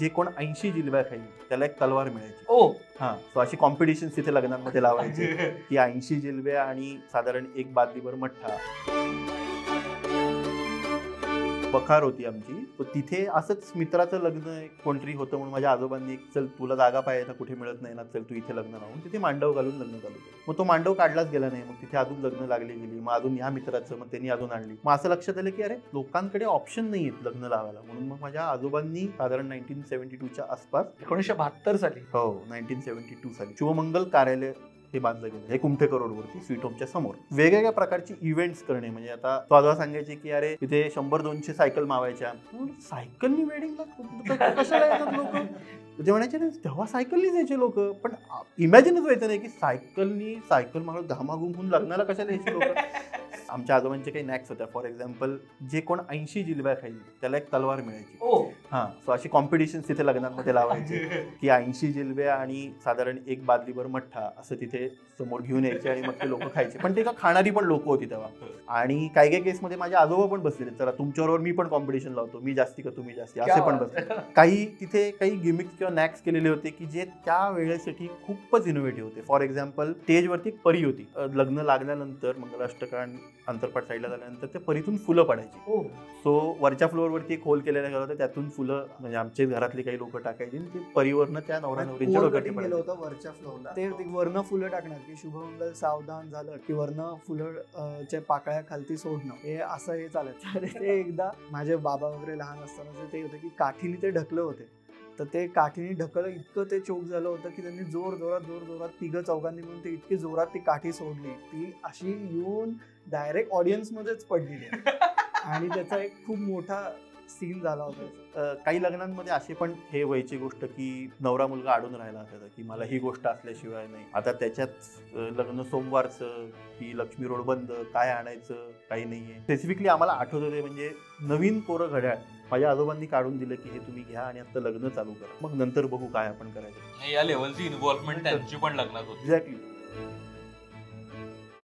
जे कोण ऐंशी जिलब्या खाईल त्याला एक तलवार मिळायची. ओ. हा सो अशी कॉम्पिटिशन तिथे लग्नांमध्ये लावायची. की ऐंशी जिलब्या आणि साधारण एक बादलीभर मठ्ठा. बखार होती आमची. तिथे असंच मित्राचं लग्न एक कोणतरी होतं म्हणून माझ्या आजोबांनी एक चल तुला जागा पाहिजे ना कुठे मिळत नाही ना चल तू इथे लग्न लावून. तिथे मांडव घालून लग्न चालू केलं. मग तो मांडव काढलाच गेला नाही. मग तिथे अजून लग्न लागली गेली. मग अजून ह्या मित्राचं मग त्यांनी अजून आणली. मग असं लक्षात आलं की अरे लोकांकडे ऑप्शन नाही आहेत लग्न लावायला. म्हणून मग माझ्या आजोबांनी साधारण नाईन्टीन सेव्हन्टी टूच्या आसपास एकोणीसशे बहात्तर साली. हो नाईन्टीन सेव्हन्टी टू साली. शुभमंगल कार्यालय हे बांधलं गेलं हे कुमठे करोडवरती स्वीट होमच्या समोर. वेगवेगळ्या प्रकारची इव्हेंट्स करणे म्हणजे आता तो आजोबा सांगायचे की अरे तिथे शंभर दोनशे सायकल मावायच्या. सायकलनी वेडिंगला कशाला येतात लोक? म्हणजे म्हणायचे ना तेव्हा सायकलनीच यायचे लोक. पण इमॅजिनच व्हायचं नाही की सायकलनी सायकल मारून घामाघूम होऊन लग्नाला कशाला यायचे लोक? आमच्या आजोबांचे काही नॅक्स होत्या. फॉर एक्झाम्पल जे कोण ऐंशी जिलब्या खाईल त्याला एक तलवार मिळायची. हा सो अशी कॉम्पिटिशन तिथे लग्नांमध्ये लावायची की ऐंशी जिलब्या आणि साधारण एक बादलीभर मठ्ठा असं तिथे समोर घेऊन यायचे आणि मग ते लोक खायचे. पण ते का खाणारी पण लोक होती तेव्हा. आणि काही काही केसमध्ये माझे आजोबा पण बसलेले चला तुमच्याबरोबर मी पण कॉम्पिटिशन लावतो. मी जास्ती का तुम्ही जास्ती? असे पण बसले काही तिथे काही गिमिक्स किंवा नॅक्स केलेले होते की जे त्या वेळेसाठी खूपच इनोव्हेटिव्ह होते. फॉर एक्झाम्पल स्टेजवरती परी होती. लग्न लागल्यानंतर मंगलाष्टका आणि अंतरपाठ साईडला झाल्यानंतर त्या परीतून फुलं पडायची. सो वरच्या फ्लोअरवरती एक होल केलेलं गेलं होतं. त्यातून फुलं म्हणजे आमचे घरातले काही लोक टाकायचे आणि ते परिवरनं त्या नवरा नवरींच्या डोक्यात. केलं होतं वरच्या फ्लोअरला ते वरनं फुलं टाकणार की शुभमंगल सावधान झालं की वरनं फुलं च्या पाकळ्या खालती सोडणं हे असं हे चालायचं आणि ते एकदा माझे बाबा वगैरे लहान असताना ते होतं की काठीने ते ढकलं होते तर ते काठीने ढकलं इतकं ते चोक झालं होतं की त्यांनी जोर जोरात जोर जोरात तिघं चौघांनी मिळून ते इतकी जोरात ती काठी सोडली ती अशी येऊन डायरेक्ट ऑडियन्समध्येच पडलेली आहे. आणि त्याचा एक खूप मोठा सीन झाला होता काही लग्नांमध्ये असे पण हे व्हायची गोष्ट की नवरा मुलगा अडून राहिला असायचा की मला ही गोष्ट असल्याशिवाय नाही. आता त्याच्यात लग्न सोमवारचं की लक्ष्मी रोड बंद काय आणायचं काही नाहीये. स्पेसिफिकली आम्हाला आठवत होते म्हणजे नवीन कोरं घड्याळ माझ्या आजोबांनी काढून दिलं की हे तुम्ही घ्या आणि आता लग्न चालू करा. मग नंतर बघू काय आपण करायचं. या लेवलची इन्व्हॉल्वमेंट त्यांची पण लग्नात होती. एक्झॅक्टली